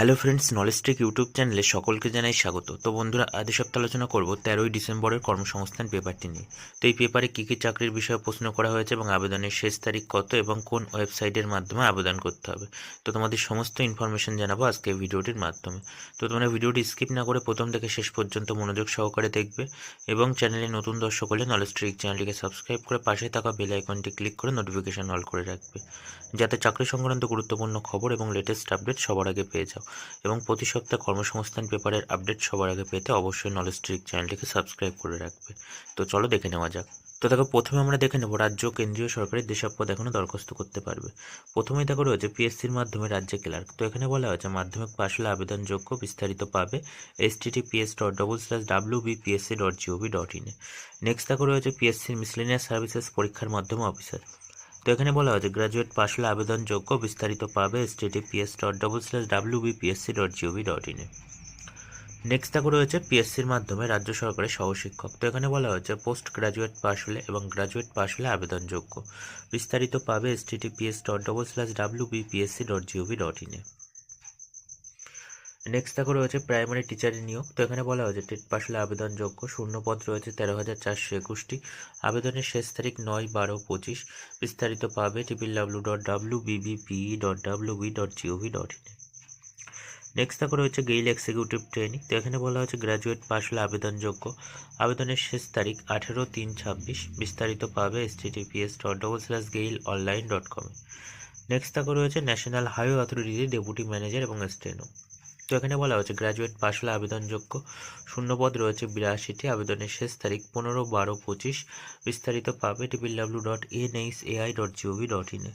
Hello friends knowledge tech YouTube চ্যানেলে সকলকে জানাই স্বাগত। তো বন্ধুরা আদি সপ্তাহে আলোচনা করব তেরোই ডিসেম্বরের কর্মসংস্থান পেপারটি নিয়ে। তো এই পেপারে কী কী চাকরির বিষয়ে প্রশ্ন করা হয়েছে এবং আবেদনের শেষ তারিখ কত এবং কোন ওয়েবসাইটের মাধ্যমে আবেদন করতে হবে? তো তোমাদের সমস্ত ইনফরমেশন জানাব আজকে ভিডিওটির মাধ্যমে। তো তোমরা ভিডিওটি স্কিপ না করে প্রথম থেকে শেষ পর্যন্ত মনোযোগ সহকারে দেখবে এবং চ্যানেলে নতুন দর্শক হলে নলেজ ট্রিক চ্যানেলটিকে সাবস্ক্রাইব করে পাশে থাকা বেল আইকনটি ক্লিক করে নোটিফিকেশন অল করে রাখবে। যাতে চাকরি সংক্রান্ত গুরুত্বপূর্ণ খবর এবং লেটেস্ট আপডেট সবার আগে পেয়ে যাও। এবং প্রতি সপ্তাহে কর্মসংস্থান পেপারের আপডেট সবার আগে পেতে অবশ্যই নলেজ ট্রিক চ্যানেলটিকে সাবস্ক্রাইব করে রাখবে। তো চলো দেখে নেওয়া যাক। তো দেখো, প্রথমে আমরা দেখে নেব রাজ্য কেন্দ্রীয় সরকারের যেসব পদ এখনও দরখাস্ত করতে পারবে। প্রথমেই দেখো রয়েছে পিএসসির মাধ্যমে রাজ্যে ক্লার্ক। তো এখানে বলা হয়েছে মাধ্যমিক পাশ হলে আবেদনযোগ্য বিস্তারিত পাবে https dot double slash W BPSC dot GOV dot ইনে নেক্সট দেখো রয়েছে পিএসসির মিসলেনিয়াস সার্ভিসেস পরীক্ষার মাধ্যমে অফিসার তো এখানে বলা হয়েছে গ্র্যাজুয়েট পাশ হলে আবেদনযোগ্য বিস্তারিত পাবে S dot double slash W BPSC dot GOV dot ইনে নেক্সট দেখো রয়েছে পিএসসির মাধ্যমে রাজ্য সরকারের সহশিক্ষক। তো এখানে বলা হয়েছে পোস্ট গ্রাজুয়েট পাশ হলে এবং গ্রাজুয়েট পাশ হলে আবেদনযোগ্য। বিস্তারিত পাবে S dot double slash W BPSC dot GOV dot ইনে নেক্সট দেখো রয়েছে প্রাইমারি টিচারের নিয়োগ। তো এখানে বলা হয়েছে, টেট হলে আবেদনযোগ্য শূন্যপদ রয়েছে তেরো হাজার চারশো একুশটি। আবেদনের শেষ তারিখ নয় বারো পঁচিশ। বিস্তারিত পাবে টিপিল W dot W BBPE dot W B dot GOV dot ইনে নেক্সট দেখো রয়েছে গেইল এক্সিকিউটিভ ট্রেনিং তো এখানে বলা হয়েছে গ্র্যাজুয়েট পাশ হলে আবেদনযোগ্য। আবেদনের শেষ তারিখ আঠেরো তিন ছাব্বিশ। বিস্তারিত পাবে https dot double slash GAIL online dot কমে নেক্সট দেখো রয়েছে ন্যাশনাল হাইওয়ে অথরিটির ডেপুটি ম্যানেজার এবং স্টেনো তো এখানে বলা হয়েছে গ্র্যাজুয়েট পাশ হলে আবেদনযোগ্য শূন্যপদ রয়েছে বিরাশিটি, আবেদনের শেষ তারিখ পনেরো বারো পঁচিশ। বিস্তারিত পাবে টিপিল W dot N H AI dot GOV dot ইনে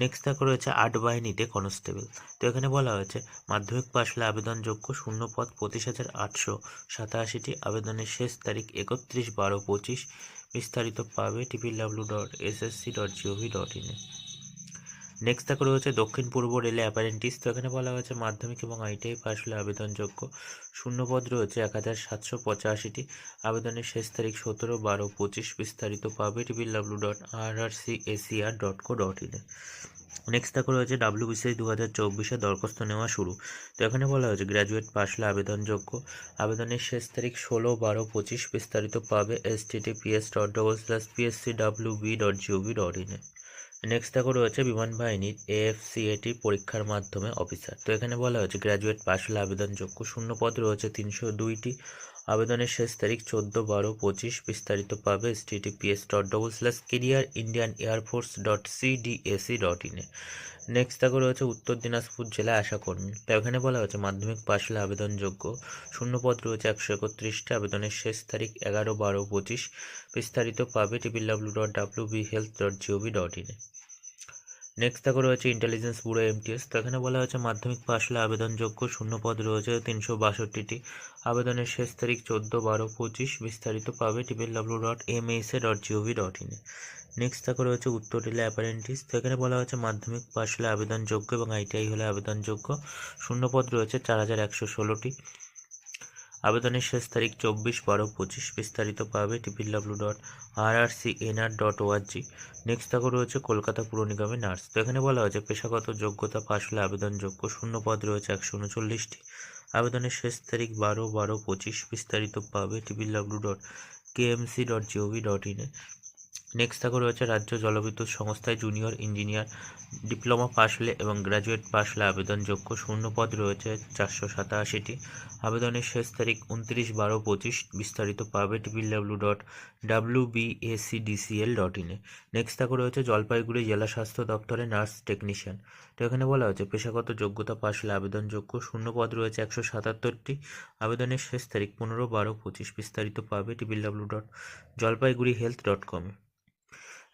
নেক্সট দেখো রয়েছে, আট বাহিনীতে কনস্টেবল তো এখানে বলা হয়েছে, মাধ্যমিক পাশ হলে আবেদনযোগ্য শূন্য পদ পঁচিশ হাজার আটশো সাতাশিটি, আবেদনের শেষ তারিখ একত্রিশ বারো পঁচিশ। বিস্তারিত পাবে টিপিল W dot SSC dot GOV dot ইনে নেক্সট দেখো রয়েছে দক্ষিণ পূর্ব রেলে অ্যাপারেন্টিস তো এখানে বলা হয়েছে মাধ্যমিক এবং আইটিআই পাশ হলে আবেদনযোগ্য। শূন্যপদ রয়েছে এক হাজার সাতশো পঁচাশিটি। আবেদনের শেষ তারিখ সতেরো, বারো, পঁচিশ বিস্তারিত পাবে W dot R R C ACR dot co dot ইনে নেক্সট দেখো রয়েছে ডাব্লিউবিসিএস দু হাজার চব্বিশে দরখাস্ত নেওয়া শুরু। তো এখানে বলা হয়েছে গ্র্যাজুয়েট পাশ হলে আবেদনযোগ্য। আবেদনের শেষ তারিখ ষোলো, বারো, পঁচিশ বিস্তারিত পাবে https dot double slash PSC W B dot GOV dot ইনে নেক্সট দেখো রয়েছে বিমান বাহিনীর এএফসিএটি পরীক্ষার মাধ্যমে অফিসার তো এখানে বলা হয়েছে গ্র্যাজুয়েট পাশ হলে আবেদনযোগ্য শূন্য পদ রয়েছে তিনশো দুইটি। আবেদনের শেষ তারিখ চোদ্দ বারো পঁচিশ বিস্তারিত পাবে S TTPS dot double slash career Indian air force dot CDAC dot ইনে নেক্সট দেখো রয়েছে উত্তর দিনাজপুর জেলা আশাকর্মী তো এখানে বলা হয়েছে মাধ্যমিক পাশ হলে আবেদনযোগ্য। শূন্যপদ রয়েছে একশো একত্রিশটি। আবেদনের শেষ তারিখ এগারো বারো পঁচিশ। বিস্তারিত পাবে triple W dot W B health dot GOV dot ইনে নেক্সট দেখো রয়েছে ইন্টেলিজেন্স ব্যুরো এমটিএস তো এখানে বলা হয়েছে মাধ্যমিক পাশ হলে আবেদনযোগ্য শূন্যপদ রয়েছে তিনশো বাষট্টিটি। আবেদনের শেষ তারিখ চোদ্দ বারো পঁচিশ। বিস্তারিত পাবে triple W dot M H A dot GOV dot ইনে নেক্সট দেখো রয়েছে উত্তর রেলে অ্যাপারেন্টিস তো এখানে বলা হয়েছে মাধ্যমিক পাশ হলে আবেদনযোগ্য এবং আইটিআই হলে আবেদনযোগ্য। শূন্য পদ রয়েছে চার হাজার একশো ষোলোটি। আবেদনের শেষ তারিখ চব্বিশ বারো পঁচিশ বিস্তারিত পাবে triple W dot R R C NR dot ORG next থাকো রয়েছে কলকাতা পুর নিগমে নার্স। তো এখানে বলা হয়েছে, পেশাগত যোগ্যতা পাশ হলে আবেদনযোগ্য শূন্য পদ রয়েছে একশো উনচল্লিশটি। আবেদনের শেষ তারিখ বারো বারো পঁচিশ বিস্তারিত পাবে triple W dot KMC dot GOV dot ইনে নেক্সট দেখো রয়েছে রাজ্য জলবিদ্যুৎ সংস্থায় জুনিয়র ইঞ্জিনিয়ার, ডিপ্লোমা পাশ হলে এবং গ্র্যাজুয়েট পাশ হলে আবেদনযোগ্য শূন্যপদ রয়েছে চারশো সাতাশিটি। আবেদনের শেষ তারিখ উনত্রিশ বারো পঁচিশ, বিস্তারিত পাবে triple W dot W BSEDCL dot ইনে নেক্সট দেখো রয়েছে জলপাইগুড়ি জেলা স্বাস্থ্য দপ্তরে নার্স টেকনিশিয়ান। তো এখানে বলা হয়েছে, পেশাগত যোগ্যতা পাশ হলে আবেদনযোগ্য শূন্যপদ রয়েছে একশো সাতাত্তরটি। আবেদনের শেষ তারিখ পনেরো বারো পঁচিশ, বিস্তারিত পাবে triple W dot Jalpaiguri health dot কমে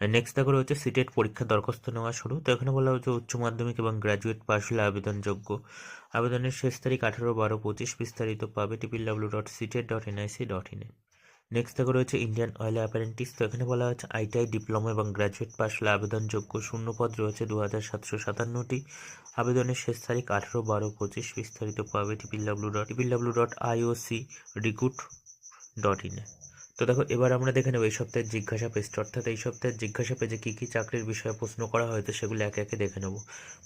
নেক্সট দেখো রয়েছে সিটেট পরীক্ষা দরখাস্ত নেওয়া শুরু। তো এখানে বলা হচ্ছে উচ্চ মাধ্যমিক এবং গ্র্যাজুয়েট পাশ হলে আবেদনযোগ্য। আবেদনের শেষ তারিখ আঠারো, বারো, পঁচিশ বিস্তারিত পাবে triple W dot CTET dot NIC dot ইনে নেক্সট দেখো রয়েছে ইন্ডিয়ান অয়েল অ্যাপারেন্টিস তো এখানে বলা হচ্ছে আইটিআই ডিপ্লোমা এবং গ্র্যাজুয়েট পাশ হলে আবেদনযোগ্য শূন্যপদ রয়েছে দু হাজার সাতশো সাতান্নটি। আবেদনের শেষ তারিখ আঠেরো, বারো, পঁচিশ বিস্তারিত পাবে triple W dot triple W dot IOC recruit dot ইনে তো দেখো, এবার আমরা দেখে নেব এই সপ্তাহের জিজ্ঞাসা পেজটা। অর্থাৎ এই সপ্তাহের জিজ্ঞাসা পেজে কী কী চাকরির বিষয়ে প্রশ্ন করা হয়েছে সেগুলো একে একে দেখে নেব।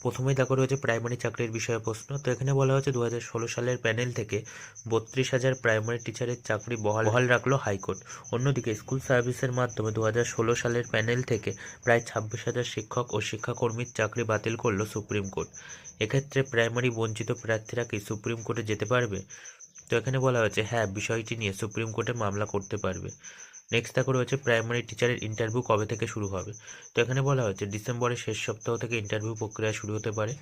প্রথমেই দেখো রয়েছে প্রাইমারি চাকরির বিষয়ে প্রশ্ন। তো এখানে বলা হয়েছে দু হাজার ষোলো সালের প্যানেল থেকে বত্রিশ হাজার প্রাইমারি টিচারের চাকরি বহাল বহাল রাখল হাইকোর্ট। অন্যদিকে স্কুল সার্ভিসের মাধ্যমে দু হাজার ষোলো সালের প্যানেল থেকে প্রায় ছাব্বিশ হাজার শিক্ষক ও শিক্ষাকর্মীর চাকরি বাতিল করল সুপ্রিম কোর্ট। এক্ষেত্রে প্রাইমারি বঞ্চিত প্রার্থীরা কি সুপ্রিম কোর্টে যেতে পারবে? তো এখানে বলা হয়েছে হ্যাঁ বিষয়টি নিয়ে সুপ্রিম কোর্টে মামলা করতে পারবে। নেক্সট দেখো রয়েছে প্রাইমারি টিচারের ইন্টারভিউ কবে থেকে শুরু হবে? তো এখানে বলা হয়েছে, ডিসেম্বরের শেষ সপ্তাহ থেকে ইন্টারভিউ প্রক্রিয়া শুরু হতে পারে।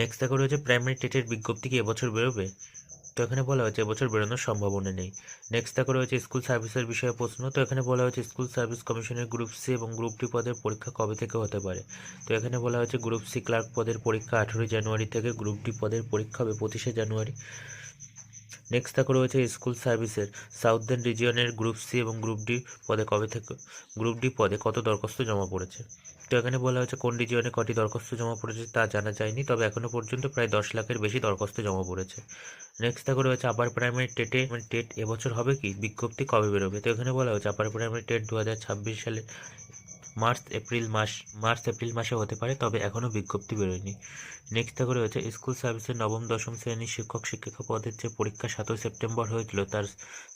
নেক্সট দেখো রয়েছে প্রাইমারি টেটের বিজ্ঞপ্তি কি এবছর বেরোবে? তো এখানে বলা হয়েছে এবছর বেরোনোর সম্ভাবনা নেই। নেক্সট দেখো রয়েছে স্কুল সার্ভিসের বিষয়ে প্রশ্ন। তো এখানে বলা হয়েছে স্কুল সার্ভিস কমিশনের গ্রুপ সি এবং গ্রুপ ডি পদের পরীক্ষা কবে থেকে হতে পারে? তো এখানে বলা হয়েছে গ্রুপ সি ক্লার্ক পদের পরীক্ষা আঠেরোই জানুয়ারি থেকে গ্রুপ ডি পদের পরীক্ষা হবে পঁচিশে জানুয়ারি। নেক্সট দেখো রয়েছে স্কুল সার্ভিসের। সাউথর্ন রিজিয়নের গ্রুপ সি এবং গ্রুপ ডি পদে কবে থেকে, গ্রুপ ডি পদে কত দরখাস্ত জমা পড়েছে? তো এখানে বলা হয়েছে কোন রিজিয়নে কটি দরখাস্ত জমা পড়েছে তা জানা যায়নি, তবে এখনও পর্যন্ত প্রায় দশ লাখের বেশি দরখাস্ত জমা পড়েছে। নেক্সট দেখো রয়েছে আপার প্রাইমারি টেটে মানে টেট এবছর হবে কি, বিজ্ঞপ্তি কবে বেরোবে? তো এখানে বলা হয়েছে আপার প্রাইমারি টেট দু হাজার ছাব্বিশ সালে মার্চ, এপ্রিল মাস, মার্চ, এপ্রিল মাসে হতে পারে, তবে এখনও বিজ্ঞপ্তি বেরোয়নি। নেক্সট দেখো রয়েছে স্কুল সার্ভিসের নবম, দশম শ্রেণির শিক্ষক, শিক্ষিকা পদের যে পরীক্ষা সাতই সেপ্টেম্বর হয়েছিল, তার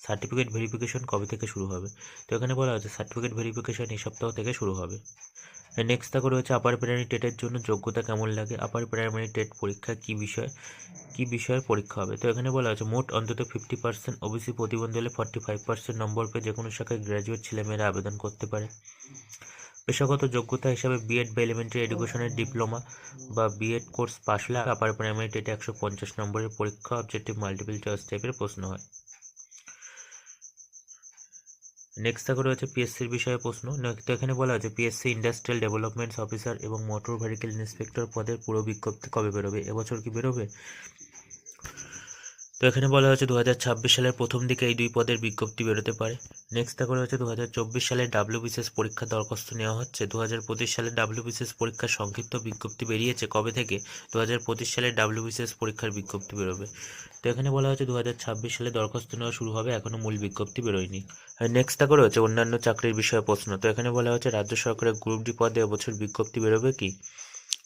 সার্টিফিকেট ভেরিফিকেশন কবে থেকে শুরু হবে? তো এখানে বলা হয়েছে সার্টিফিকেট ভেরিফিকেশন এই সপ্তাহ থেকে শুরু হবে। নেক্সট দেখো রয়েছে আপার প্রাইমারি টেটের জন্য যোগ্যতা কেমন লাগে? আপার প্রাইমারি টেট পরীক্ষা কী বিষয়? কী বিষয়ের পরীক্ষা হবে? তো এখানে বলা হয়েছে, মোট অন্তত ফিফটি পার্সেন্ট ওবিসি প্রতিবন্ধী হলে ফর্টি ফাইভ পার্সেন্ট নম্বর পেয়ে যে কোনো শাখায় গ্র্যাজুয়েট ছেলেমেয়েরা আবেদন করতে পারে। পেশাগত যোগ্যতা হিসাবে বিএড বা এলিমেন্টারি এডুকেশনের ডিপ্লোমা বা বিএড কোর্স পাশ হলে আপার প্রাইমারি টেটে একশো পঞ্চাশ নম্বরের পরীক্ষা অবজেক্টিভ মাল্টিপল চয়েস টাইপের প্রশ্ন হয়। নেক্সট থাকে রয়েছে পিএসসির বিষয়ে প্রশ্ন। তো এখানে বলা হয়েছে পিএসসি ইন্ডাস্ট্রিয়াল ডেভেলপমেন্টস অফিসার এবং মোটর ভেহিকেল ইন্সপেক্টর পদের পুরো বিজ্ঞপ্তি কবে বেরোবে? এবছর কি বেরোবে? তো এখানে বলা হয়েছে দু হাজার ছাব্বিশ সালের প্রথম দিকে এই দুই পদের বিজ্ঞপ্তি বেরোতে পারে। নেক্সট দেখা রয়েছে দু সালে ডাব্লিউবিসিএস পরীক্ষা দরখাস্ত নেওয়া হচ্ছে। দু হাজার পঁচিশ সালে ডাব্লিউবিসিএস পরীক্ষার সংক্ষিপ্ত বিজ্ঞপ্তি বেরিয়েছে কবে থেকে? দু হাজার পঁচিশ সালে ডাব্লিউবিসিএস পরীক্ষার বিজ্ঞপ্তি বেরোবে। তো এখানে বলা হয়েছে দু হাজার ছাব্বিশ সালে দরখাস্ত নেওয়া শুরু হবে এখনও মূল বিজ্ঞপ্তি বেরোয়নি। নেক্সট দেখা রয়েছে অন্যান্য চাকরির বিষয়ে প্রশ্ন। তো এখানে বলা হয়েছে রাজ্য সরকারের গ্রুপ ডি পদে এবছর বিজ্ঞপ্তি বেরোবে কি?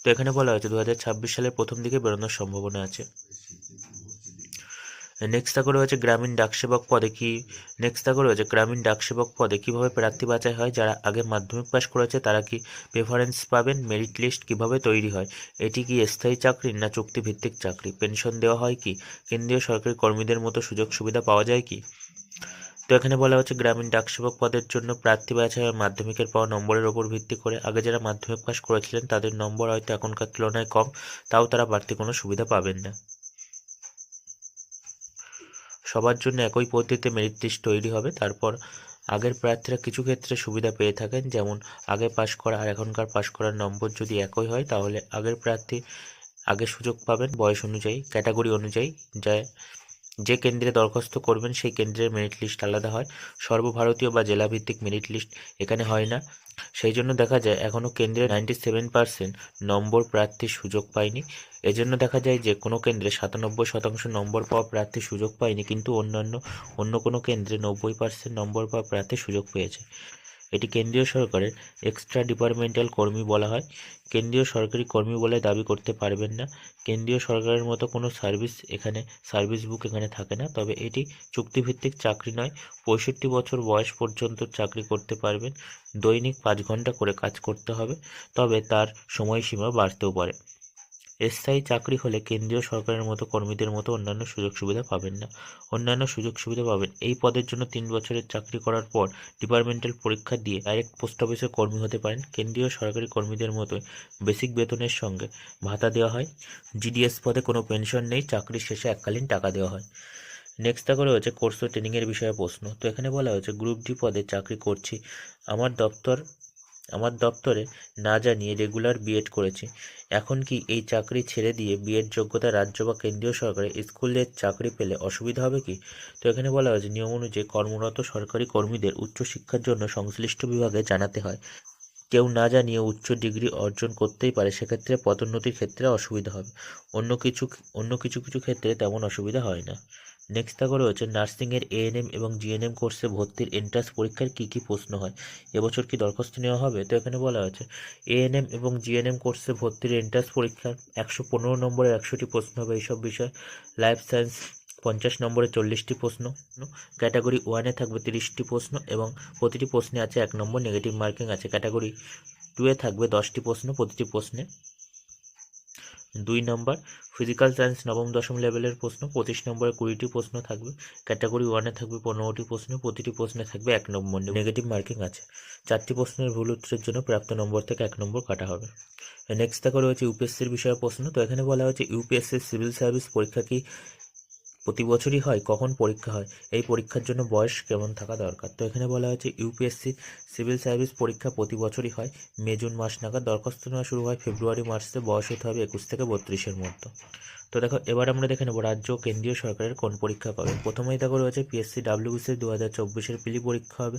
তো এখানে বলা হয়েছে দু হাজার ছাব্বিশ সালের প্রথম দিকে বেরোনোর সম্ভাবনা আছে। নেক্সট থাকো রয়েছে গ্রামীণ ডাকসেবক পদে কি? নেক্সট থাকো রয়েছে গ্রামীণ ডাকসেবক পদে কীভাবে প্রার্থী বাছাই হয়? যারা আগে মাধ্যমিক পাশ করেছে, তারা কি প্রেফারেন্স পাবেন? মেরিট লিস্ট কীভাবে তৈরি হয়? এটি কি স্থায়ী চাকরি না চুক্তিভিত্তিক চাকরি? পেনশন দেওয়া হয় কি? কেন্দ্রীয় সরকারি কর্মীদের মতো সুযোগ সুবিধা পাওয়া যায় কি? তো এখানে বলা হচ্ছে গ্রামীণ ডাকসেবক পদের জন্য প্রার্থী বাছাই মাধ্যমিকের পাওয়া নম্বরের ওপর ভিত্তি করে। আগে যারা মাধ্যমিক পাশ করেছিলেন, তাদের নম্বর হয়তো এখনকার তুলনায় কম, তাও তারা বাড়তি কোনো সুবিধা পাবেন না। সবার জন্য একই পদ্ধতিতে মেরিট লিস্ট তৈরি হবে। তারপর আগের প্রার্থীরা কিছু ক্ষেত্রে সুবিধা পেয়ে থাকেন, যেমন আগে পাশ করা আর এখনকার পাশ করার নম্বর যদি একই হয়, তাহলে আগের প্রার্থী আগে সুযোগ পাবেন বয়স অনুযায়ী ক্যাটাগরি অনুযায়ী যা যে কেন্দ্রে দরখাস্ত করবেন সেই কেন্দ্রের মেরিট লিস্ট আলাদা হয়। সর্বভারতীয় বা জেলাভিত্তিক মেরিট লিস্ট এখানে হয় না। সেই জন্য দেখা যায় এখনও কেন্দ্রে নাইনটি সেভেন পার্সেন্ট নম্বর প্রার্থী সুযোগ পায়নি। এজন্য দেখা যায় যে কোনো কেন্দ্রে সাতানব্বই শতাংশ নম্বর পাওয়া প্রার্থী সুযোগ পায়নি, কিন্তু অন্যান্য, অন্য কোনো কেন্দ্রে নব্বই পার্সেন্ট নম্বর পাওয়া প্রার্থী সুযোগ পেয়েছে। এটি কেন্দ্রীয় সরকারের এক্সট্রা ডিপার্টমেন্টাল কর্মী বলা হয়। কেন্দ্রীয় সরকারি কর্মী বলে দাবি করতে পারবেন না। কেন্দ্রীয় সরকারের মতো কোনো সার্ভিস এখানে সার্ভিস বুক এখানে থাকে না। তবে এটি চুক্তিভিত্তিক চাকরি নয়। পঁয়ষট্টি বছর বয়স পর্যন্ত চাকরি করতে পারবেন। দৈনিক পাঁচ ঘণ্টা করে কাজ করতে হবে। তবে তার সময়সীমা বাড়তেও পারে। স্থায়ী চাকরি হলে কেন্দ্রীয় সরকারের মতো কর্মীদের মতো অন্যান্য সুযোগ সুবিধা পাবেন না। অন্যান্য সুযোগ সুবিধা পাবেন। এই পদের জন্য তিন বছরের চাকরি করার পর ডিপার্টমেন্টাল পরীক্ষা দিয়ে ডাইরেক্ট পোস্ট অফিসে কর্মী হতে পারেন কেন্দ্রীয় সরকারি কর্মীদের মতোই বেসিক বেতনের সঙ্গে। ভাতা দেওয়া হয়। জিডিএস পদে কোনো পেনশন নেই। চাকরির শেষে এককালীন টাকা দেওয়া হয়। নেক্সট দেখো রয়েছে কোর্স ও ট্রেনিংয়ের বিষয়ে প্রশ্ন। তো এখানে বলা হয়েছে গ্রুপ ডি পদে চাকরি করছি। আমার দপ্তর আমার দপ্তরে না জানিয়ে রেগুলার বিএড করেছি। এখন কি এই চাকরি ছেড়ে দিয়ে বিএড যোগ্যতা রাজ্য বা কেন্দ্রীয় সরকারি স্কুলের চাকরি পেলে অসুবিধা হবে কি? তো এখানে বলা হয়েছে, নিয়ম অনুযায়ী কর্মরত সরকারি কর্মীদের উচ্চশিক্ষার জন্য সংশ্লিষ্ট বিভাগে জানাতে হয়। কেউ না জানিয়ে উচ্চ ডিগ্রি অর্জন করতেই পারে, সেক্ষেত্রে পদোন্নতির ক্ষেত্রে অসুবিধা হবে। অন্য কিছু অন্য কিছু কিছু ক্ষেত্রে তেমন অসুবিধা হয় না। নেক্সট দেখো রয়েছে নার্সিংয়ের এএনএম এবং জিএনএম কোর্সে ভর্তির এন্ট্রান্স পরীক্ষার কী কী প্রশ্ন হয়? এবছর কি দরখাস্ত নেওয়া হবে? তো এখানে বলা আছে এএনএম এবং জিএনএম কোর্সে ভর্তির এন্ট্রান্স পরীক্ষার একশো পনেরো নম্বরের একশোটি প্রশ্ন হবে এইসব বিষয়। লাইফ সায়েন্স পঞ্চাশ নম্বরে চল্লিশটি প্রশ্ন ক্যাটাগরি ওয়ানে থাকবে তিরিশটি প্রশ্ন এবং প্রতিটি প্রশ্নে আছে এক নম্বর নেগেটিভ মার্কিং আছে। ক্যাটাগরি টুয়ে থাকবে দশটি প্রশ্ন, প্রতিটি প্রশ্নে দুই নম্বর ফিজিক্যাল সায়েন্স নবম, দশম লেভেলের প্রশ্ন, পঁচিশ নম্বরে, কুড়িটি প্রশ্ন থাকবে ক্যাটাগরি ওয়ানে থাকবে, পনেরোটি প্রশ্ন, প্রতিটি প্রশ্নে থাকবে এক নম্বর নেগেটিভ মার্কিং আছে। চারটি প্রশ্নের ভুল উত্তরের জন্য প্রাপ্ত নম্বর থেকে এক নম্বর কাটা হবে। নেক্সট দেখা রয়েছে ইউপিএসসির বিষয়ে প্রশ্ন। তো এখানে বলা হয়েছে ইউপিএসসির সিভিল সার্ভিস পরীক্ষা কি প্রতি বছরই হয়, কখন পরীক্ষা হয়? এই পরীক্ষার জন্য বয়স কেমন থাকা দরকার? তো এখানে বলা হয়েছে ইউপিএসসি সিভিল সার্ভিস পরীক্ষা প্রতি বছরই হয়। মে জুন মাস নাগাদ দরখাস্ত নেওয়া শুরু হয়, ফেব্রুয়ারি মার্চে বয়স হতে হবে একুশ থেকে বত্রিশের মধ্যে। তো দেখো, এবার আমরা দেখে নেব রাজ্য কেন্দ্রীয় সরকারের কোন পরীক্ষা পাবে। প্রথমেই দেখো রয়েছে পিএসসি ডাব্লিউবিসি দু হাজার চব্বিশের পিলি পরীক্ষা হবে।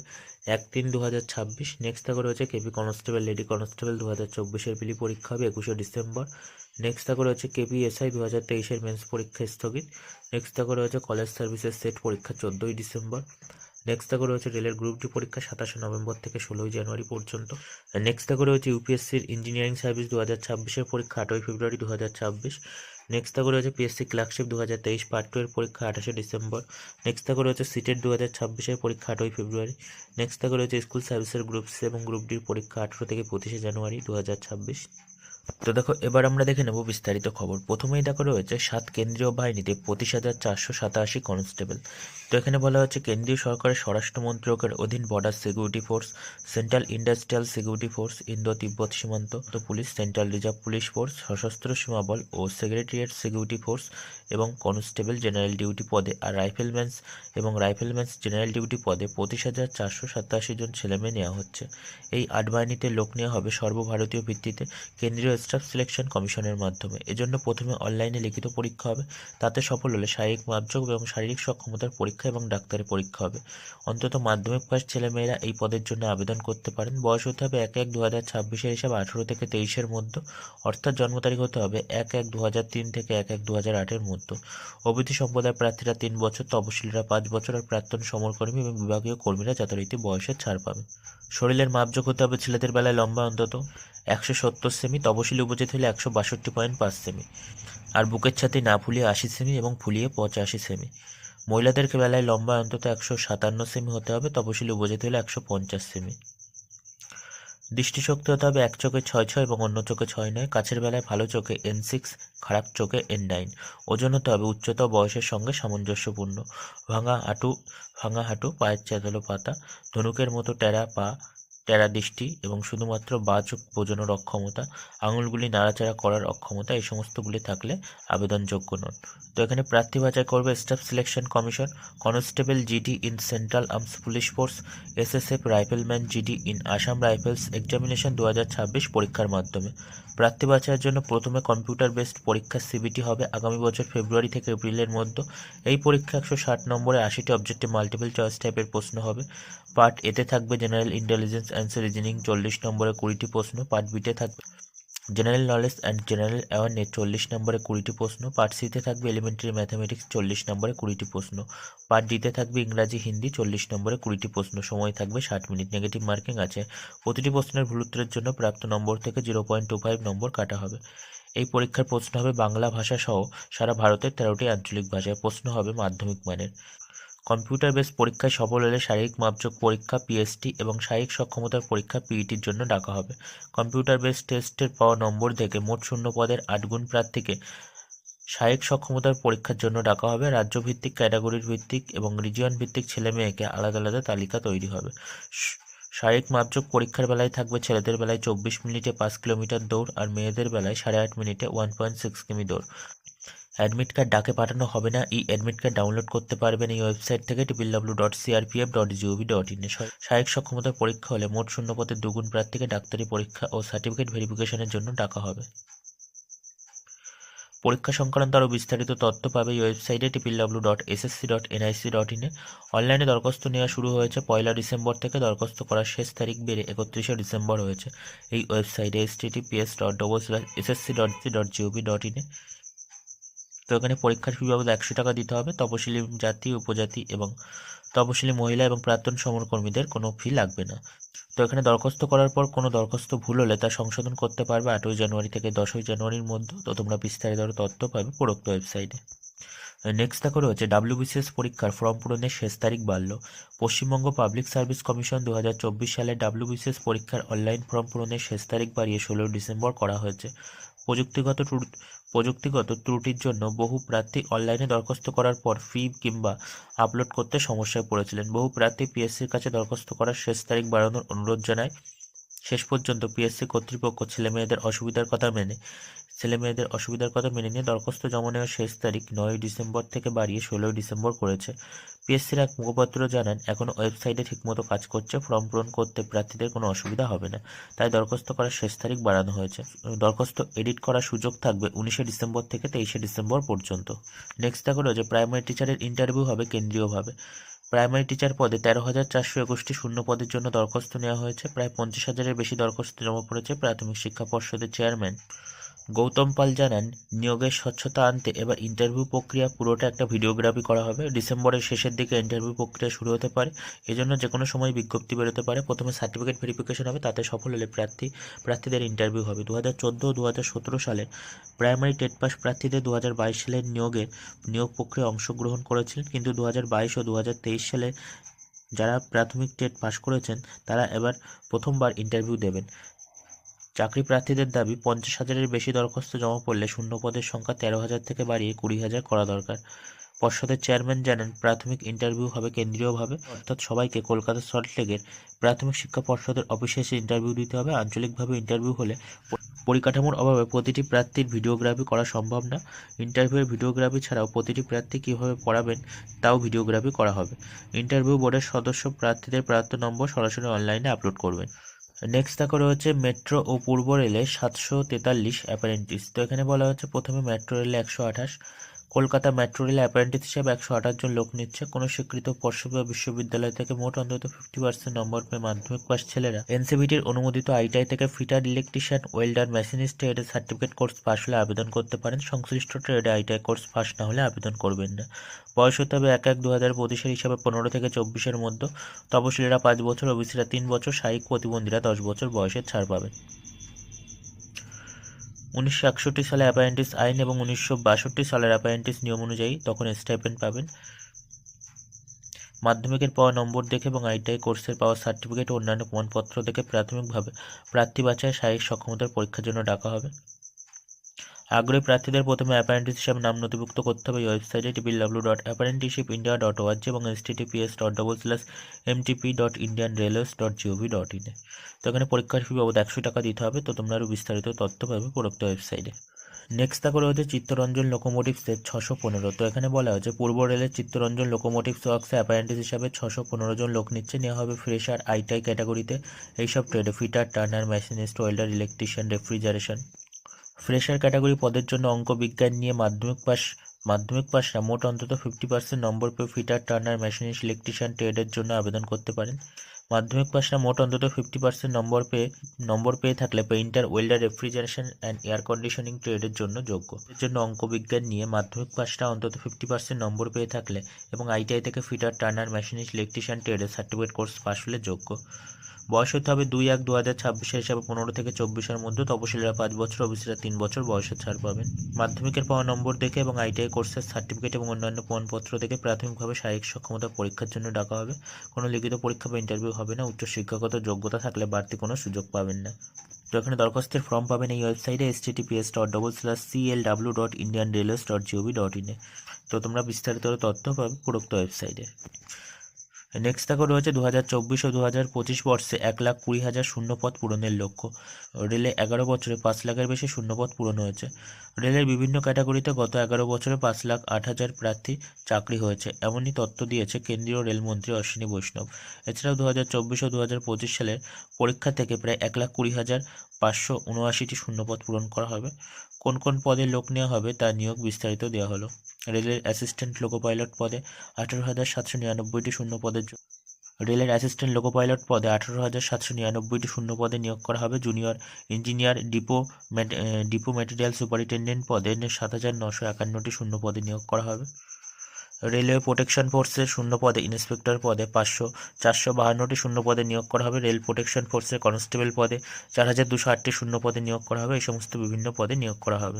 এক তিন দু হাজার ছাব্বিশ। নেক্সট দেখো রয়েছে কেপি কনস্টেবল লেডি কনস্টেবল দু হাজার চব্বিশের পিলি পরীক্ষা হবে একুশে ডিসেম্বর। নেক্সট দেখো রয়েছে কেপিএসআই দু হাজার তেইশের মেন্স পরীক্ষা স্থগিত। নেক্সট দেখো রয়েছে কলেজ সার্ভিসের সেট পরীক্ষা চোদ্দোই ডিসেম্বর। নেক্সট দেখো রয়েছে রেলের গ্রুপ ডি পরীক্ষা সাতাশে নভেম্বর থেকে ষোলোই জানুয়ারি পর্যন্ত। নেক্সট দেখো রয়েছে ইউপিএসসির ইঞ্জিনিয়ারিং সার্ভিস দু হাজার ছাব্বিশের পরীক্ষা আটই ফেব্রুয়ারি দু হাজার ছাব্বিশ। নেক্সট দেখো রয়েছে পিএসসি ক্লার্কশিপ দু হাজার তেইশ পার্ট টু এর পরীক্ষা আঠাশে ডিসেম্বর। নেক্সট দেখো রয়েছে সিটেট দু হাজার ছাব্বিশের পরীক্ষা আটই ফেব্রুয়ারি। নেক্সট দেখো রয়েছে স্কুল সার্ভিসের গ্রুপ সি এবং গ্রুপ ডির পরীক্ষা আঠেরো থেকে পঁচিশে জানুয়ারি দু হাজার ছাব্বিশ। তো দেখো, এবার আমরা দেখে নেব বিস্তারিত খবর। প্রথমেই দেখো রয়েছে সাত কেন্দ্রীয় বাহিনীতে পঁচিশ হাজার চারশো সাতাশি কনস্টেবল। তো এখানে বলা হচ্ছে কেন্দ্রীয় সরকারের স্বরাষ্ট্র মন্ত্রকের অধীন border security force, central industrial security force, Indo তিব্বত সীমান্ত police, central reserve police force, সশস্ত্র সীমাবল ও সেক্রেটারিয়েট সিকিউরিটি ফোর্স এবং কনস্টেবল জেনারেল ডিউটি পদে আর রাইফেলম্যানস এবং রাইফেলম্যানস জেনারেল ডিউটি পদে পঁচিশ হাজার চারশো সাতাশি জন ছেলেমেয়ে নেওয়া হচ্ছে। এই আট বাহিনীতে লোক নেওয়া হবে সর্বভারতীয় ভিত্তিতে। কেন্দ্রীয় স্টাফ সিলেকশন কমিশনের মাধ্যমে। এজন্য প্রথমে অনলাইনে লিখিত পরীক্ষা হবে। তাতে সফল হলে শারীরিক মাপযোগ এবং শারীরিক সক্ষমতার পরীক্ষা এবং ডাক্তারি পরীক্ষা হবে। অন্তত মাধ্যমিক পাস ছেলেমেয়েরা এই পদের জন্য আবেদন করতে পারেন। বয়স হতে হবে এক এক দু হাজার ছাব্বিশের হিসাবে আঠেরো থেকে তেইশের মধ্যে। অর্থাৎ জন্ম তারিখ হতে হবে এক এক দু হাজার তিন থেকে এক এক দু হাজার আটের মধ্যে। অবধি সম্প্রদায়ের প্রার্থীরা তিন বছর, তপশিলীরা পাঁচ বছর আর প্রাক্তন সমরকর্মী এবং বিভাগীয় কর্মীরা যথারীতি বয়সের ছাড় পাবে। শরীরের মাপযোগ হতে হবে ছেলেদের বেলায় লম্বা অন্তত একশো সত্তর সেমি তপশিলি উপজেত হলে একশো বাষট্টি পয়েন্ট পাঁচ সেমি। আর বুকের ছাতি না ফুলিয়ে আশি সেমি এবং ফুলিয়ে পঁচাশি সেমি। মহিলাদেরকে বেলায় লম্বা অন্তত একশো সাতান্ন সেমি হতে হবে, তপশিলি উপজেত হলে একশো পঞ্চাশ সেমি। দৃষ্টিশক্তি হতে হবে এক চোখে ছয় ছয় এবং অন্য চোখে ছয় নয়। কাছের বেলায় ভালো চোখে এন সিক্স, খারাপ চোখে এন নাইন। ওজন হতে হবে উচ্চতা বয়সের সঙ্গে সামঞ্জস্যপূর্ণ। ভাঙা হাঁটু ভাঙা হাঁটু, পায়ের চেতলো পাতা, ধনুকের মতো টেরা পা টেরা দৃষ্টি এবং শুধুমাত্র বা চোখ বোঝানোর অক্ষমতা, আঙুলগুলি নাড়াচাড়া করার অক্ষমতা, এই সমস্তগুলি থাকলে আবেদনযোগ্য নন। তো এখানে প্রার্থী বাছাই করবে staff selection commission, constable GD in central arms police force, SSF rifleman GD in Assam rifles examination দু হাজার ছাব্বিশ পরীক্ষার মাধ্যমে। প্রার্থী বাছাইয়ের জন্য প্রথমে কম্পিউটার বেসড পরীক্ষা সিবিটি হবে আগামী বছর ফেব্রুয়ারি থেকে এপ্রিলের মধ্যে। এই পরীক্ষা একশো ষাট নম্বরে আশিটি অবজেক্টিভ মাল্টিপল চয়েস টাইপের প্রশ্ন হবে। পার্ট এতে থাকবে জেনারেল ইন্টেলিজেন্স অ্যান্ড রিজনিং চল্লিশ নম্বরে কুড়িটি প্রশ্ন, পার্ট বিতে থাকবে general knowledge and general awareness চল্লিশ নম্বরে কুড়িটি প্রশ্ন, পার্ট সিতে থাকবে এলিমেন্টারি ম্যাথামেটিক্স চল্লিশ নম্বরে কুড়িটি প্রশ্ন, পার্ট ডিতে থাকবে ইংরাজি হিন্দি চল্লিশ নম্বরে কুড়িটি প্রশ্ন, সময় থাকবে ষাট মিনিট, নেগেটিভ মার্কিং আছে। প্রতিটি প্রশ্নের ভুল উত্তরের জন্য প্রাপ্ত নম্বর থেকে জিরো পয়েন্ট টু ফাইভ নম্বর কাটা হবে। এই পরীক্ষার প্রশ্ন হবে বাংলা ভাষা সহ সারা ভারতের তেরোটি আঞ্চলিক ভাষায়, প্রশ্ন হবে মাধ্যমিক মানের। কম্পিউটার বেস পরীক্ষায় সফল হলে শারীরিক মাপযোগ পরীক্ষা পিএসটি এবং শারীরিক সক্ষমতার পরীক্ষা পিইটির জন্য ডাকা হবে। কম্পিউটার বেস টেস্টের পাওয়া নম্বর থেকে মোট শূন্য পদের আট গুণ প্রার্থীকে শারীরিক সক্ষমতার পরীক্ষার জন্য ডাকা হবে। রাজ্যভিত্তিক ক্যাটাগরির ভিত্তিক এবং রিজিয়ন ভিত্তিক ছেলে মেয়েকে আলাদা আলাদা তালিকা তৈরি হবে। শারীরিক মাপযোগ পরীক্ষার বেলায় থাকবে ছেলেদের বেলায় চব্বিশ মিনিটে পাঁচ কিলোমিটার দৌড় আর মেয়েদের বেলায় সাড়ে আট মিনিটে ওয়ান পয়েন্ট সিক্স কিমি দৌড়। অ্যাডমিট কার্ড ডাকে পাঠানো হবে না। এই অ্যাডমিট কার্ড ডাউনলোড করতে পারবেন এই ওয়েবসাইট থেকে triple W dot CRPF dot GOV dot ইনে শারীরিক সক্ষমতার পরীক্ষা হলে মোট শূন্য পদের দুগুণ প্রার্থীকে ডাক্তারি পরীক্ষা ও সার্টিফিকেট ভেরিফিকেশনের জন্য ডাকা হবে। পরীক্ষা সংক্রান্ত আরও বিস্তারিত তথ্য পাবে এই ওয়েবসাইটে triple W dot SSC dot NIC dot ইনে অনলাইনে দরখাস্ত নেওয়া শুরু হয়েছে। পয়লা ডিসেম্বর থেকে দরখাস্ত করার শেষ তারিখ বেড়ে একত্রিশে ডিসেম্বর হয়েছে। এই ওয়েবসাইটে S T T P S dot double slash SSC dot C dot GOV dot ইনে তো এখানে পরীক্ষার ফি বাবদ একশো টাকা দিতে হবে। তপশিলি জাতি, উপজাতি এবং তপশিলি মহিলা এবং প্রাক্তন সমরকর্মীদের কোনো ফি লাগবে না। তো এখানে দরখাস্ত করার পর কোনো দরখাস্ত ভুল হলে তা সংশোধন করতে পারবে আটই জানুয়ারি থেকে দশই জানুয়ারির মধ্যে। তো তোমরা বিস্তারিত তথ্য পাবে উপরোক্ত ওয়েবসাইটে নেক্সট দেখো রয়েছে ডাব্লিউবিসিএস পরীক্ষার ফর্ম পূরণের শেষ তারিখ বাড়ল। পশ্চিমবঙ্গ পাবলিক সার্ভিস কমিশন দু হাজার চব্বিশ সালে ডাব্লিউবিসিএস পরীক্ষার অনলাইন ফর্ম পূরণের শেষ তারিখ বাড়িয়ে ষোলোই ডিসেম্বর করা হয়েছে। প্রযুক্তিগত প্রযুক্তিগত ত্রুটির জন্য বহু প্রার্থী অনলাইনে দরখাস্ত করার পর ফি কিংবা আপলোড করতে সমস্যায় পড়েছিলেন। বহু প্রার্থী পিএসসির কাছে দরখাস্ত করার শেষ তারিখ বাড়ানোর অনুরোধ জানায়। শেষ পর্যন্ত পিএসসি কর্তৃপক্ষ ছেলেমেয়েদের অসুবিধার কথা মেনে ছেলেমেয়েদের অসুবিধার কথা মেনে নিয়ে দরখাস্ত জমা নেওয়ার শেষ তারিখ নয় ডিসেম্বর থেকে বাড়িয়ে ষোলোই ডিসেম্বর করেছে। পিএসসির এক মুখপাত্র জানান এখনও ওয়েবসাইটে ঠিকমতো কাজ করছে, ফর্ম পূরণ করতে প্রার্থীদের কোনো অসুবিধা হবে না। তাই দরখাস্ত করার শেষ তারিখ বাড়ানো হয়েছে। দরখাস্ত এডিট করার সুযোগ থাকবে উনিশে ডিসেম্বর থেকে তেইশে ডিসেম্বর পর্যন্ত। নেক্সট দেখো যে প্রাইমারি টিচারের ইন্টারভিউ হবে কেন্দ্রীয়ভাবে। প্রাইমারি টিচার পদে তেরো হাজার চারশো একুশটি শূন্য পদের জন্য দরখাস্ত নেওয়া হয়েছে। প্রায় পঞ্চাশ হাজারের বেশি দরখাস্ত জমা পড়েছে প্রাথমিক শিক্ষা পর্ষদের চেয়ারম্যান। গৌতম পাল জানান, নিয়োগের স্বচ্ছতা আনতে এবার ইন্টারভিউ প্রক্রিয়া পুরোটা একটা ভিডিওগ্রাফি করা হবে। ডিসেম্বরের শেষের দিকে ইন্টারভিউ প্রক্রিয়া শুরু হতে পারে। এজন্য যে কোনো সময় বিজ্ঞপ্তি বেরোতে পারে। প্রথমে সার্টিফিকেট ভেরিফিকেশন হবে, তাতে সফল হলে প্রার্থী, প্রার্থীদের ইন্টারভিউ হবে। দু হাজার চোদ্দ দু হাজার সতেরো সালে প্রাইমারি টেট পাস প্রার্থীদের দু হাজার বাইশ সালের নিয়োগে নিয়োগ প্রক্রিয়ায় অংশগ্রহণ করেছিলেন। কিন্তু দু হাজার বাইশ ও দু হাজার তেইশ সালে যারা প্রাথমিক টেট পাস করেছেন, তারা এবার প্রথমবার ইন্টারভিউ দেবেন। চাকরি প্রার্থীদের দাবি, পঞ্চাশ হাজারের বেশি দরখাস্ত জমা পড়লে শূন্য পদের সংখ্যা তেরো হাজার থেকে বাড়িয়ে কুড়ি হাজার করা দরকার। পর্ষদের চেয়ারম্যান জানান, প্রাথমিক ইন্টারভিউ হবে কেন্দ্রীয়ভাবে, অর্থাৎ সবাইকে কলকাতা সল্টলেকের প্রাথমিক শিক্ষা পর্ষদের অফিসে এসে ইন্টারভিউ দিতে হবে। আঞ্চলিকভাবে ইন্টারভিউ হলে পরিকাঠামোর অভাবে প্রতিটি প্রার্থীর ভিডিওগ্রাফি করা সম্ভব না। ইন্টারভিউয়ের ভিডিওগ্রাফি ছাড়াও প্রতিটি প্রার্থী কীভাবে পড়াবেন, তাও ভিডিওগ্রাফি করা হবে। ইন্টারভিউ বোর্ডের সদস্য প্রার্থীদের প্রার্থ নম্বর সরাসরি অনলাইনে আপলোড করবেন। নেক্সট দেখো রয়েছে মেট্রো ও পূর্ব রেলে সাতশো তেতাল্লিশ অ্যাপারেন্টিস তো এখানে বলা হচ্ছে প্রথমে মেট্রো রেলে একশো আঠাশ কলকাতা মেট্রো রেলে অ্যাপারেন্টিস হিসাবে একশো আঠাশ জন লোক নিচ্ছে। কোনো স্বীকৃত পর্ষদ বা বিশ্ববিদ্যালয় থেকে মোট অন্তত ফিফটি পার্সেন্ট নম্বর পেয়ে মাধ্যমিক পাস ছেলেরা। এনসিবিটির অনুমোদিত আইটিআই থেকে ফিটার ইলেকট্রিশিয়ান, ওয়েল্ডার মেশিনিস্ট ট্রেডের সার্টিফিকেট কোর্স পাস হলে আবেদন করতে পারেন। সংশ্লিষ্ট ট্রেডে আইটিআই কোর্স পাস না হলে আবেদন করবেন না। বয়স হতে হবে এক এক দু হাজার পঁচিশের হিসাবে পনেরো থেকে চব্বিশের মধ্যে। তপশিলীরা পাঁচ বছর, ওবিসিরা তিন বছর শারীরিক প্রতিবন্ধীরা দশ বছর বয়সের ছাড় পাবেন। উনিশশো একষট্টি সালে অ্যাপারেন্টিস আইন এবং উনিশশো বাষট্টি সালের অ্যাপারেন্টিস নিয়ম অনুযায়ী তখন স্টাইপেন্ড পাবেন। মাধ্যমিকের পাওয়া নম্বর দেখে এবং আইটিআই কোর্সের পাওয়া সার্টিফিকেট ও অন্যান্য প্রমাণপত্র দেখে প্রাথমিকভাবে প্রার্থী বাছাই শারীরিক সক্ষমতার পরীক্ষার জন্য ডাকা হবে। আগ্রহী প্রার্থীদের প্রথমে অ্যাপারেন্টিস হিসাবে নাম নথিভুক্ত করতে হবে। ওয়েবসাইটে triple W dot apprenticeship India dot ORG এবং S T TTPS dot double slash MTP dot Indian railways dot GOV dot ইনে তো এখানে পরীক্ষার ফি বাবদ একশো টাকা দিতে হবে। তো তোমরা আরও বিস্তারিত তথ্য পাবে উপরোক্ত ওয়েবসাইটে নেক্সট তারপরে হচ্ছে চিত্তরঞ্জন লোকোমোটিভসের ছশো পনেরো। তো এখানে বলা হচ্ছে পূর্ব রেলের চিত্তরঞ্জন লোকোমোটিভস ওয়ার্কসে অ্যাপারেন্টিস হিসাবে ছশো পনেরো জন লোক নিচ্ছে। নেওয়া হবে ফ্রেশার আইটাই ক্যাটাগরিতে এইসব ট্রেডে fitter turner machinist welder electrician refrigeration fresher category পদের জন্য অঙ্ক বিজ্ঞান নিয়ে মাধ্যমিক পাস মাধ্যমিক পাসরা মোট অন্তত ফিফটি পার্সেন্ট নম্বর পেয়ে ফিটার, টার্নার মেশিনিস্ট ইলেকট্রিশিয়ান ট্রেডের জন্য আবেদন করতে পারেন। মাধ্যমিক পাসরা মোট অন্তত ফিফটি পার্সেন্ট নম্বর পেয়ে নম্বর পেয়ে থাকলে painter, welder refrigeration and air conditioning ট্রেডের জন্য যোগ্য। এর জন্য অঙ্ক বিজ্ঞান নিয়ে মাধ্যমিক পাসটা অন্তত ফিফটি পার্সেন্ট নম্বর পেয়ে থাকলে এবং আইটিআই থেকে ফিটার, টার্নার মেশিনিস্ট ইলেকট্রিশিয়ান ট্রেডের সার্টিফিকেট কোর্স পাস হলে যোগ্য। বয়স হতে হবে দুই এক দু হাজার ছাব্বিশের হিসাবে পনেরো থেকে চব্বিশের মধ্যে তপশিলীরা পাঁচ বছর অফিসিরা তিন বছর বয়সের ছাড় পাবেন। মাধ্যমিকের পাওয়া নম্বর দেখে এবং আইটিআই কোর্সের সার্টিফিকেট এবং অন্যান্য প্রমাণপত্র দেখে প্রাথমিকভাবে শারীরিক সক্ষমতা পরীক্ষার জন্য ডাকা হবে। কোনো লিখিত পরীক্ষা বা ইন্টারভিউ হবে না। উচ্চ শিক্ষাগত যোগ্যতা থাকলে বাড়তি কোনো সুযোগ পাবেন না। তো এখানে দরখাস্তের ফর্ম পাবেন এই ওয়েবসাইটে S TTPS dot double slash CL W dot Indian railways dot GOV dot ইনে তো তোমরা বিস্তারিত তথ্য পাবে উপরোক্ত ওয়েবসাইটে নেক্সট দেখো রয়েছে দু হাজার চব্বিশ ও দু হাজার পঁচিশ বর্ষে এক লাখ কুড়ি হাজার শূন্যপদ পূরণের লক্ষ্য। রেলে এগারো বছরে পাঁচ লাখের বেশি শূন্যপদ পূরণ হয়েছে। রেলের বিভিন্ন ক্যাটাগরিতে গত এগারো বছরে পাঁচ লাখ আট হাজার প্রার্থী চাকরি হয়েছে, এমনই তথ্য দিয়েছে কেন্দ্রীয় রেলমন্ত্রী অশ্বিনী বৈষ্ণব। এছাড়াও দু হাজার চব্বিশ ও দু হাজার পঁচিশ সালের পরীক্ষা থেকে প্রায় এক লাখ কুড়ি হাজার পাঁচশো উনআশিটি শূন্যপদ পূরণ করা হবে। কোন কোন পদে লোক নেওয়া হবে তা নিয়োগ বিস্তারিত দেওয়া হলো। রেলের অ্যাসিস্ট্যান্ট লোকো পাইলট পদে আঠারো হাজার সাতশো নিরানব্বইটি শূন্য পদের জন্য রেলের অ্যাসিস্ট্যান্ট লোকো পাইলট পদে আঠারো হাজার সাতশো নিরানব্বইটি শূন্য পদে নিয়োগ করা হবে। Junior engineer depot depot material superintendent পদে সাত হাজার নশো একান্নটি শূন্য পদে নিয়োগ করা হবে। রেলওয়ে প্রোটেকশন ফোর্সের শূন্য পদে, ইন্সপেক্টর পদে পাঁচশো, চারশো বাহান্নটি শূন্য পদে নিয়োগ করা হবে। রেল প্রোটেকশন ফোর্সের কনস্টেবল পদে চার হাজার দুশো আটটি শূন্য পদে নিয়োগ করা হবে। এই সমস্ত বিভিন্ন পদে নিয়োগ করা হবে।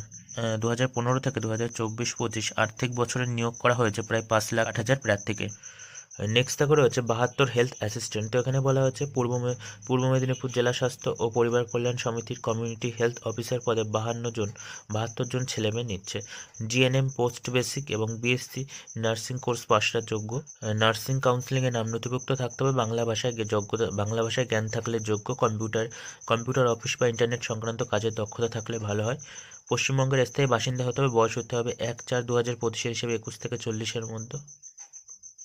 দু হাজার পনেরো থেকে দু হাজার চব্বিশ পঁচিশ আর্থিক বছরে নিয়োগ করা হয়েছে প্রায় পাঁচ লাখ আট হাজার প্রার্থীকে। নেক্সট দেখো হচ্ছে বাহাত্তর হেলথ অ্যাসিস্ট্যান্ট তো এখানে বলা হচ্ছে পূর্ব পূর্ব মেদিনীপুর জেলা স্বাস্থ্য ও পরিবার কল্যাণ সমিতির কমিউনিটি হেলথ অফিসার পদে বাহান্ন জন, বাহাত্তর জন ছেলেমেয়ে নিচ্ছে। জিএনএম পোস্ট বেসিক এবং বিএসসি নার্সিং কোর্স পাশরা যোগ্য। নার্সিং কাউন্সিলিংয়ে নাম নথিভুক্ত থাকতে হবে। বাংলা ভাষায় যোগ্যতা বাংলা ভাষায় জ্ঞান থাকলে যোগ্য। কম্পিউটার কম্পিউটার অফিস বা ইন্টারনেট সংক্রান্ত কাজের দক্ষতা থাকলে ভালো হয়। পশ্চিমবঙ্গের স্থায়ী বাসিন্দা হতে হবে। বয়স হতে হবে এক চার দু হাজার পঁচিশের হিসেবে একুশ থেকে চল্লিশের মধ্যে।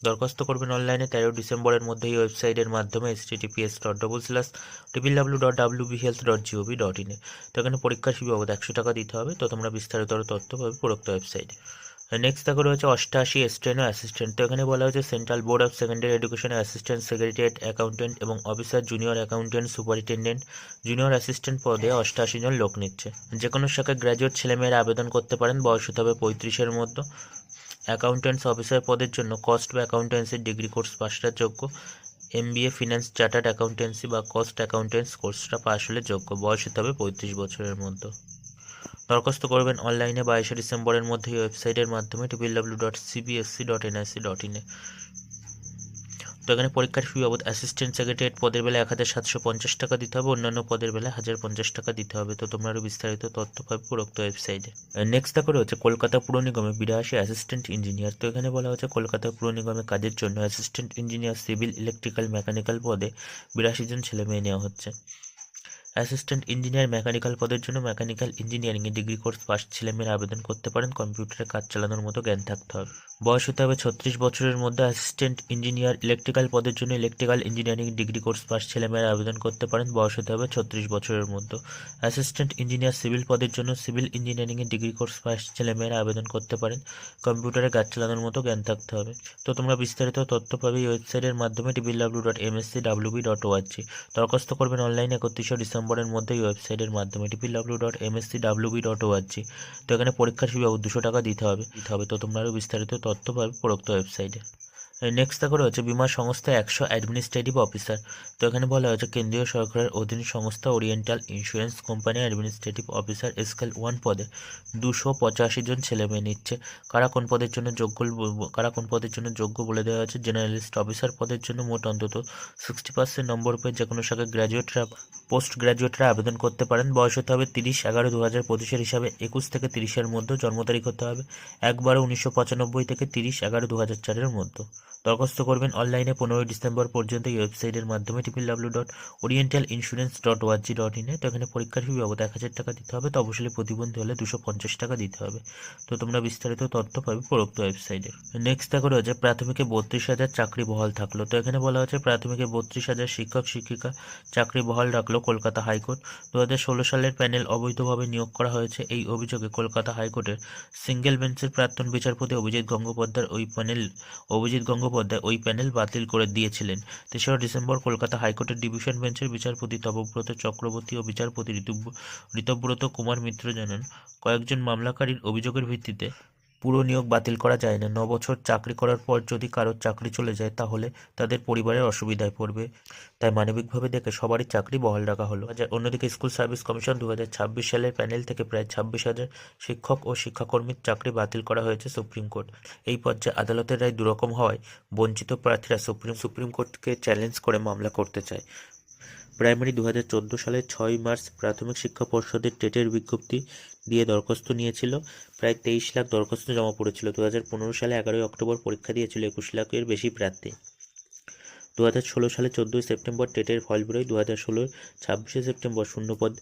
দরখাস্ত করবেন অনলাইনে তেরো ডিসেম্বরের মধ্যে এই ওয়েবসাইটের মাধ্যমে S T TPS dot double slash triple W dot W B health dot GOV dot ইনে তো এখানে পরীক্ষার ফি বাবদ একশো টাকা দিতে হবে। তো তোমরা বিস্তারিতর তথ্য পাবে উপরোক্ত ওয়েবসাইটে নেক্সট দেখো রয়েছে অষ্টাশি স্টেনো অ্যাসিস্ট্যান্ট তো এখানে বলা হয়েছে central board of secondary education assistant secretariat accountant এবং officer junior accountant superintendent junior assistant পদে অষ্টাশি জন লোক নিচ্ছে। যে কোনো শাখায় গ্র্যাজুয়েট ছেলেমেয়েরা আবেদন করতে পারেন। বয়স হতে হবে পঁয়ত্রিশের মধ্যে অ্যাকাউন্টেন্টস অফিসার পদের জন্য কস্ট বা অ্যাকাউন্টেন্সির ডিগ্রি কোর্স পাশটা যোগ্য। M MBA, finance, chartered accountancy বা কস্ট অ্যাকাউন্টেন্স কোর্সটা পাশ হলে যোগ্য। বয়স হতে হবে পঁয়ত্রিশ বছরের মধ্যে দরখাস্ত করবেন অনলাইনে বাইশে ডিসেম্বরের মধ্যে ওয়েবসাইটের মাধ্যমে W dot CBSC dot NIC dot ইনে এখানে পরীক্ষার ফি বাবদ অ্যাসিস্ট্যান্ট সেক্রেটারিয়েট পদের বেলা এক হাজার সাতশো পঞ্চাশ টাকা দিতে হবে, অন্যান্য পদের বেলা হাজার পঞ্চাশ টাকা দিতে হবে। তো তোমরা আরও বিস্তারিত তথ্য পাবে উপরোক্ত ওয়েবসাইটে নেক্সট দেখো রয়েছে কলকাতা পুর নিগমে বিরাশি অ্যাসিস্ট্যান্ট ইঞ্জিনিয়ার তো এখানে বলা হচ্ছে কলকাতা পুর নিগমে কাজের জন্য assistant engineer civil electrical mechanical পদে বিরাশি জন ছেলে মেয়ে নেওয়া হচ্ছে। অ্যাসিস্ট্যান্ট ইঞ্জিনিয়ার মেকানিক্যাল পদের জন্য মেকানিক্যাল ইঞ্জিনিয়ারিংয়ে ডিগ্রি কোর্স পাস ছেলেমেয়েরা আবেদন করতে পারেন কম্পিউটারে কাজ চালানোর মতো জ্ঞান থাকতে হবে। বয়স হতে হবে ছত্রিশ বছরের মধ্যে অ্যাসিস্ট্যান্ট ইঞ্জিনিয়ার ইলেকট্রিক্যাল পদের জন্য electrical engineering degree course pass ছেলেমেয়েরা আবেদন করতে পারেন। বয়স হতে হবে ছত্রিশ বছরের মধ্যে। অ্যাসিস্ট্যান্ট ইঞ্জিনিয়ার সিভিল পদের জন্য সিভিল ইঞ্জিনিয়ারিংয়ে ডিগ্রি কোর্স পাস ছেলেমেয়েরা আবেদন করতে পারেন। কম্পিউটারে গাছ চালানোর মতো জ্ঞান থাকতে হবে। তো তোমরা বিস্তারিত তথ্য পাবে এই ওয়েবসাইটের মাধ্যমে triple W dot MSC WB dot ORG দরখাস্ত করবেন অনলাইনে একত্রিশে ডিসেম্বরের মধ্যে এই ওয়েবসাইটের মাধ্যমে triple W dot MSC WB dot ORG তো এখানে পরীক্ষার বাবদ দুশো টাকা দিতে হবে। দিতে হবে। তো তোমরা আরও বিস্তারিত তথ্য পাবে উপরোক্ত ওয়েবসাইটে নেক্সট দেখো রয়েছে, বিমা সংস্থা একশো অ্যাডমিনিস্ট্রেটিভ অফিসার তো এখানে বলা হয়েছে, কেন্দ্রীয় সরকারের অধীন সংস্থা oriental insurance company administrative officer scale one পদে। দুশো পঁচাশি জন ছেলে মেয়ে নিচ্ছে। কারা কোন পদের জন্য যোগ্য কারা কোন পদের জন্য যোগ্য বলে দেওয়া হয়েছে? জেনারেলিস্ট অফিসার পদের জন্য মোট অন্তত সিক্সটি পার্সেন্ট নম্বর পেয়ে যে কোনো শাখায় গ্র্যাজুয়েটরা পোস্ট গ্র্যাজুয়েটরা আবেদন করতে পারেন। বয়স হতে হবে তিরিশ, এগারো দু হাজার পঁচিশের হিসাবে একুশ থেকে তিরিশের মধ্যে। জন্ম তারিখ হতে হবে একবারে উনিশশো পঁচানব্বই থেকে তিরিশ, এগারো দু হাজার চারের মধ্যে। দরখাস্ত করবেন অনলাইনে পনেরোই ডিসেম্বর পর্যন্ত এই ওয়েবসাইটের মাধ্যমে triple W dot oriental insurance dot ORG dot ইনে তো এখানে পরীক্ষার ফি বাবদ এক হাজার টাকা দিতে হবে, তো অবশ্যই প্রতিবন্ধী হলে দুশো পঞ্চাশ টাকা দিতে হবে। তো তোমরা বিস্তারিত তথ্য পাবে উপরোক্ত ওয়েবসাইটে। নেক্সট দেখা রয়েছে প্রাথমিকে বত্রিশ হাজার চাকরি বহাল থাকল। তো এখানে বলা হচ্ছে প্রাথমিকে বত্রিশ হাজার শিক্ষক, শিক্ষিকা চাকরি বহাল রাখল কলকাতা হাইকোর্ট। দু হাজার ষোলো সালের প্যানেল অবৈধভাবে নিয়োগ করা হয়েছে এই অভিযোগে কলকাতা হাইকোর্টের সিঙ্গেল বেঞ্চের প্রাক্তন বিচারপতি অভিজিৎ গঙ্গোপাধ্যায় ওই প্যানেল অভিজিৎ গঙ্গোপাধ্যায় ওই প্যানেল বাতিল করে দিয়েছিলেন। তেসরা ডিসেম্বর কলকাতা হাইকোর্টের ডিভিশন বেঞ্চের বিচারপতি তপব্রত চক্রবর্তী ও বিচারপতি ঋতু- ঋতব্রত কুমার মিত্র জানান, কয়েকজন মামলাকারীর অভিযোগের ভিত্তিতে পুরো নিয়োগ বাতিল করা যায় না। ন বছর চাকরি করার পর যদি কারোর চাকরি চলে যায়, তাহলে তাদের পরিবারের অসুবিধায় পড়বে। তাই মানবিকভাবে দেখে সবারই চাকরি বহাল রাখা হলো। অন্যদিকে স্কুল সার্ভিস কমিশন দু হাজার ছাব্বিশ সালের প্যানেল থেকে প্রায় ছাব্বিশ হাজার শিক্ষক ও শিক্ষাকর্মীর চাকরি বাতিল করা হয়েছে সুপ্রিম কোর্ট। এই পর্যায়ে আদালতের রায় দুরকম হওয়ায় বঞ্চিত প্রার্থীরা সুপ্রিম সুপ্রিম কোর্টকে চ্যালেঞ্জ করে মামলা করতে চায়। প্রাইমারি দু সালের ছয় মার্চ প্রাথমিক শিক্ষা পর্ষদের টেটের বিজ্ঞপ্তি দিয়ে দরখাস্ত নিয়েছিল। প্রায় তেইশ লাখ দরখাস্ত জমা পড়েছিল। দু হাজার পনেরো সালে এগারোই অক্টোবর পরীক্ষা দিয়েছিল একুশ লাখের বেশি প্রার্থী। দু হাজার ষোলো সালে চোদ্দোই সেপ্টেম্বর টেটের ফল বেরোয়। দু হাজার ষোলোর ছাব্বিশে সেপ্টেম্বর শূন্যপদ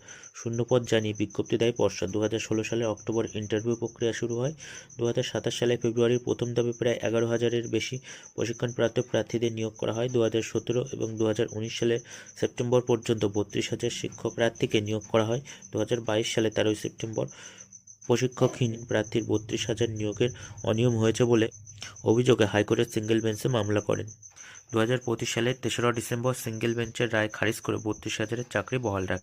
শূন্যপদ জানিয়ে বিজ্ঞপ্তি দেয় পর্ষদ দু হাজার ষোলো সালে অক্টোবর ইন্টারভিউ প্রক্রিয়া শুরু হয়। দু হাজার সাতাশ সালে ফেব্রুয়ারির প্রথম ধাপে প্রায় এগারো হাজারের বেশি প্রশিক্ষণপ্রাপ্ত প্রার্থীদের নিয়োগ করা হয়। দু হাজার সতেরো এবং দু হাজার উনিশ সালে সেপ্টেম্বর পর্যন্ত বত্রিশ হাজার শিক্ষক প্রার্থীকে নিয়োগ করা হয়। দু হাজার বাইশ সালে তেরোই সেপ্টেম্বর প্রশিক্ষকহীন প্রার্থীর বত্রিশ হাজার নিয়োগের অনিয়ম হয়েছে বলে অভিযোগে হাইকোর্টের সিঙ্গেল বেঞ্চে মামলা করেন। দু হাজার পঁচিশ সালের তেসরা ডিসেম্বর সিঙ্গেল বেঞ্চের রায় খারিজ করে বত্রিশ হাজারের চাকরি বহাল রাখে।